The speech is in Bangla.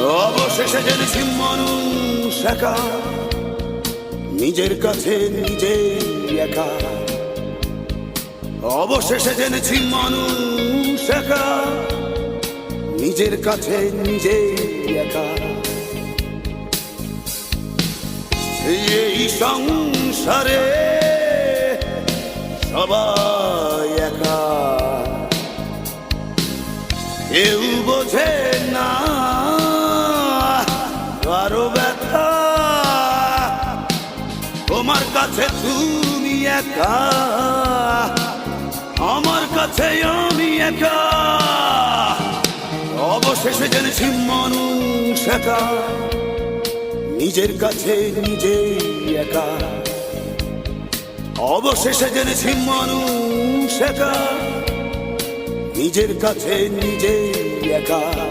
অবশেষে জেনেছি মানুষ একা নিজের কাছে নিজে একা। অবশেষে জেনেছি মানুষ একা নিজের কাছে নিজে একা। এই সংসারে সবাই একা। কেউ বোঝে না কারও ব্যথা। তোমার কাছে তুমি একা। আমার কাছে আমি একা। অবশেষে জেনেছি মানুষ একা। নিজের কাছে নিজে একা। অবশেষে জেনেছি মানুষ একা। নিজের কাছে নিজে একা।